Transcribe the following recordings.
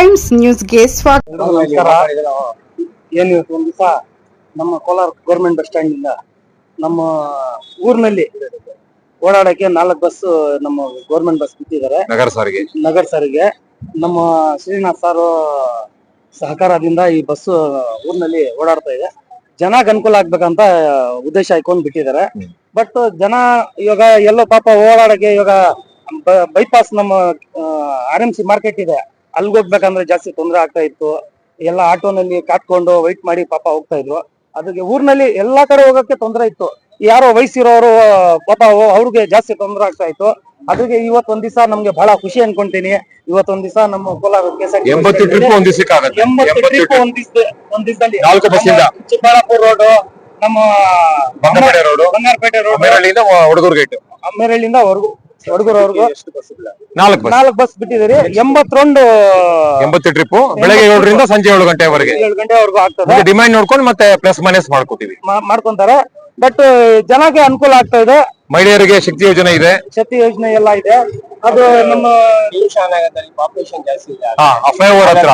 Times ನ್ಯೂಸ್ಗೆ ಸ್ವಾಗತ. ನಮಸ್ಕಾರ. ಏನು ಒಂದು ದಿವಸ ನಮ್ಮ ಕೋಲಾರ ಗೌರ್ಮೆಂಟ್ ಬಸ್ ಸ್ಟ್ಯಾಂಡ್ ಇಂದ ನಮ್ಮ ಊರಿನಲ್ಲಿ ಓಡಾಡಕ್ಕೆ ನಾಲ್ಕು ಬಸ್ ನಮ್ಮ ಗೌರ್ಮೆಂಟ್ ಬಸ್ ಬಿಟ್ಟಿದ್ದಾರೆ. ನಗರ ಸಾರಿಗೆ. ನಗರ ಸಾರಿಗೆ. ನಮ್ಮ ಶ್ರೀನಾಥ್ ಸಾರು ಸಹಕಾರದಿಂದ ಈ ಬಸ್ ಊರಿನಲ್ಲಿ ಓಡಾಡ್ತಾ ಇದೆ. ಜನಕ್ಕೆ ಅನುಕೂಲ ಆಗ್ಬೇಕಂತ ಉದ್ದೇಶ ಇಟ್ಕೊಂಡು ಬಿಟ್ಟಿದ್ದಾರೆ. ಬಟ್ ಜನ ಇವಾಗ ಎಲ್ಲೋ ಪಾಪ ಓಡಾಡಕ್ಕೆ ಇವಾಗ ಬೈಪಾಸ್ ನಮ್ಮ ಆರ್ ಎಂ ಸಿ ಮಾರ್ಕೆಟ್ ಇದೆ. ಅಲ್ಲಿಗೆ ಹೋಗ್ಬೇಕಂದ್ರೆ ಜಾಸ್ತಿ ತೊಂದರೆ ಆಗ್ತಾ ಇತ್ತು. ಎಲ್ಲ ಆಟೋನಲ್ಲಿ ಕಾಟ್ಕೊಂಡು ವೈಟ್ ಮಾಡಿ ಪಾಪ ಹೋಗ್ತಾ ಇದ್ರು. ಅದಕ್ಕೆ ಊರಿನಲ್ಲಿ ಎಲ್ಲಾ ಕಡೆ ಹೋಗಕ್ಕೆ ತೊಂದರೆ ಇತ್ತು. ಯಾರೋ ವಯಸ್ಸಿರೋರು ಪಾಪ ಅವ್- ಅವ್ರಿಗೆ ಜಾಸ್ತಿ ತೊಂದರೆ ಆಗ್ತಾ ಇತ್ತು. ಅದಕ್ಕೆ ಇವತ್ತೊಂದ್ ದಿವಸ ನಮ್ಗೆ ಬಹಳ ಖುಷಿ ಅನ್ಕೊಂತೀನಿ. ಇವತ್ತೊಂದ್ ದಿವಸ ನಮ್ಮ ಕೋಲಾರ ಎಂಬತ್ತು ಟ್ರಿಪ್ ಒಂದ್ ದಿವಸದಲ್ಲಿ. ಚಿಕ್ಕಬಳ್ಳಾಪುರ ರೋಡ್ ನಮ್ಮ Bangarapet road Bangarapet road gate ಅಮ್ಮೇರಳ್ಳಿಯಿಂದ ಹೊರಗು ಹುಡುಗರವರೆಗೂ ನಾಲ್ಕು ಬಸ್ ನಾಲ್ಕು ಬಸ್ ಬಿಟ್ಟಿದ್ದೀರಿ ಎಂಬತ್ತೊಂದು ಎಂಬತ್ತು ಟ್ರಿಪ್ ಬೆಳಗ್ಗೆ ಏಳರಿಂದ ಸಂಜೆ ಏಳು ಗಂಟೆವರೆಗೆ. ಏಳು ಗಂಟೆವರೆಗೂ ಆಗ್ತದೆ. ಡಿಮ್ಯಾಂಡ್ ನೋಡ್ಕೊಂಡು ಮತ್ತೆ ಪ್ಲಸ್ ಮೈನಸ್ ಮಾಡ್ಕೋತೀವಿ. ಮಾ- ಮಾಡ್ಕೊಂತಾರೆ. ಬಟ್ ಜನಕ್ಕೆ ಅನುಕೂಲ ಆಗ್ತಾ ಇದೆ. ಮಹಿಳೆಯರಿಗೆ ಶಕ್ತಿ ಯೋಜನೆ ಇದೆ. ಶಕ್ತಿ ಯೋಜನೆ ಎಲ್ಲ ಇದೆ. ಅದು ನಮ್ಮ ಪಾಪ್ಯುಲೇಷನ್ ಜಾಸ್ತಿ ಇದೆ. ಹತ್ರ.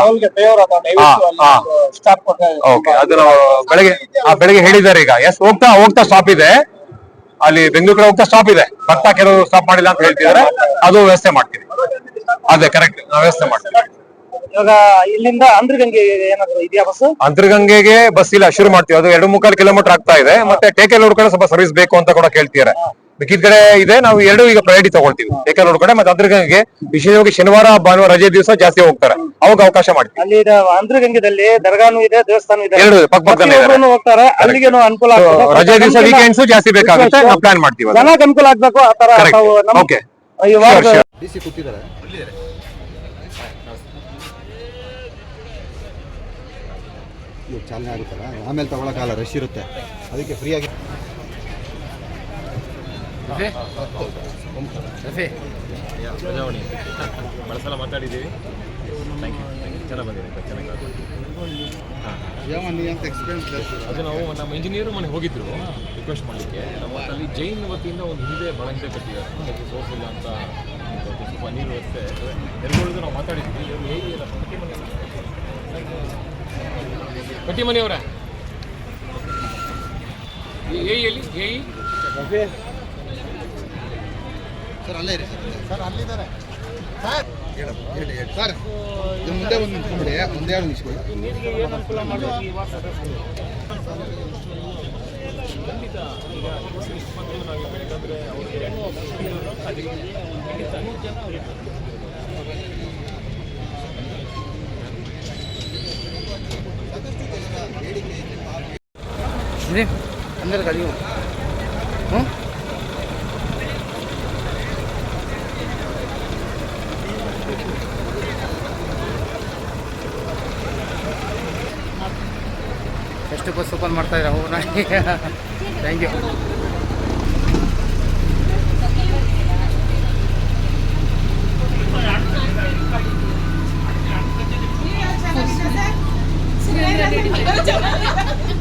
ಬೆಳಗ್ಗೆ ಆ ಬೆಳಗ್ಗೆ ಹೇಳಿದ್ದಾರೆ ಈಗ. ಎಸ್ ಹೋಗ್ತಾ ಹೋಗ್ತಾ ಸ್ಟಾಪ್ ಇದೆ. ಅಲ್ಲಿ ಬೆಂಗಳೂರು ಕಡೆ ಹೋಗ್ತಾ ಸ್ಟಾಪ್ ಇದೆ. ಬರ್ತಾ ಕೆಲವರು ಸ್ಟಾಪ್ ಮಾಡಿಲ್ಲ ಅಂತ ಹೇಳ್ತಿದ್ದಾರೆ. ಅದು ವ್ಯವಸ್ಥೆ ಮಾಡ್ತೀವಿ. ಅದೇ ಕರೆಕ್ಟ್ ನಾವು ವ್ಯವಸ್ಥೆ ಮಾಡ್ತೀವಿ. ಇವಾಗ ಇಲ್ಲಿಂದ ಅಂದ್ರಗಂಗೆ ಏನಾದ್ರು ಇದೆಯಾ ಬಸ್ ಅಂತರ್ಗಂಗೆಗೆ ಬಸ್ ಇಲ್ಲ ಶುರು ಮಾಡ್ತೀವಿ. ಅದು ಎರಡು ಮುಕ್ಕಾಲು ಕಿಲೋಮೀಟರ್ ಆಗ್ತಾ ಇದೆ. ಮತ್ತೆ ಟೇಕೆಲ್ ಕಡೆ ಸ್ವಲ್ಪ ಸರ್ವಿಸ್ ಬೇಕು ಅಂತ ಕೂಡ ಕೇಳ್ತಿದ್ದಾರೆ. ಕಡೆ ಇದೆ. ನಾವು ಎರಡು ಈಗ ಪ್ರಯಾರಿಟಿ ತಗೊಳ್ತೀವಿ. ಯಾಕಂದ್ರೆ ಕಡೆ ಮತ್ತೆ ಅಂತರ್ಗಂಗೆಗೆ ವಿಶೇಷವಾಗಿ ಶನಿವಾರ ಭಾನುವಾರ ರಜೆ ದಿವಸ ಜಾಸ್ತಿ ಹೋಗ್ತಾರೆ. ಅವಾಗ ಅವಕಾಶ ಮಾಡ್ತೀವಿ. ಅಲ್ಲಿ ಅಂದ್ರ ಅಂದ್ರಗಂಗೆದಲ್ಲಿ ದರ್ಗಾನು ಇದೆ ದೇವಸ್ಥಾನ ಇದೆ. ಎರಡು ಪಕ್ಕ ಪಕ್ಕದಲ್ಲೇ ಹೋಗ್ತಾರೆ. ಅಲ್ಲಿಗೆ ಅನುಕೂಲ ರಜೆ ದಿವಸ ವೀಕೆಂಡ್ಸ್ ಜಾಸ್ತಿ ಬೇಕಾಗುತ್ತೆ. ನಾವು ಪ್ಲಾನ್ ಮಾಡ್ತೀವಿ. ಜನಕ್ಕೆ ಅನುಕೂಲ ಆಗ್ಬೇಕು ಆ ತರ ಓಕೆ. ಇವಾಗ Sure, sure. ಡಿ ಸಿ ಕೂತಿದ್ದಾರೆ. ಇವಾಗ ಚಾಲನೆ ಆಗುತ್ತಲ್ಲ? ಆಮೇಲೆ ತಗೊಳಕ್ಕಾಗಲ್ಲ ರಶ್ ಇರುತ್ತೆ. ಅದಕ್ಕೆ ಫ್ರೀಯಾಗಿ ಭಾಳ ಸಲ ಮಾತಾಡಿದ್ದೀವಿ. ಥ್ಯಾಂಕ್ ಯು ಚೆನ್ನಾಗಿ ಬಂದಿದೆ ಚೆನ್ನಾಗಿ ಅದು ನಾವು ನಮ್ಮ ಇಂಜಿನಿಯರ್ ಮನೆ ಹೋಗಿದ್ರು ರಿಕ್ವೆಸ್ಟ್ ಮಾಡಲಿಕ್ಕೆ. ನಮ್ಮ ಅಲ್ಲಿ ಜೈನ್ ವತಿಯಿಂದ ಒಂದು ಹಿಂದೆ ಭಾಳ ಹಿಂದೆ ಕಟ್ಟಿದ್ದಾರೆ. ಅದಕ್ಕೆ ಸೋರ್ಸ್ ಇಲ್ಲ ಅಂತ ಸ್ವಲ್ಪ ನೀರು ವ್ಯವಸ್ಥೆ. ಎರಡು ನಾವು ಮಾತಾಡಿದ್ವಿ. ಇವರು ಹೇಗೆ ಇಲ್ಲ? ಕಟ್ಟಿ ಮನೆ ಕಟ್ಟಿ ಮನೆಯವರ ಏಯಲ್ಲಿ ಏಯಿ ಸರ್ ಅಲ್ಲೇ ಇರಿ ಸರ್. ಅಲ್ಲಿದ್ದಾರೆ. ಸರ್. ಹೇಳಿ ಹೇಳಿ ಸರ್ ಮುಂದೆ ಒಂದು ನಿಂತ್ಕೊಂಡ್ಬಿಡಿ ಒಂದೇ ಒಂದು ನಿಮಿಷ ನೀರಿಗೆ ಏನು ಅನುಕೂಲ ಮಾಡಬೇಕು ಈ ವಾರ ಖಂಡಿತ ಈಗ ಇಪ್ಪತ್ತು ನಾವು ಅವರಿಗೆ ಜನ ಅವರಿಗೆ ಕಸ್ಟಮರ್ಸ್ ಓಪನ್ ಮಾಡ್ತಾ ಇದ್ದಾರೆ ಅವನ ಥ್ಯಾಂಕ್ ಯು Thank you.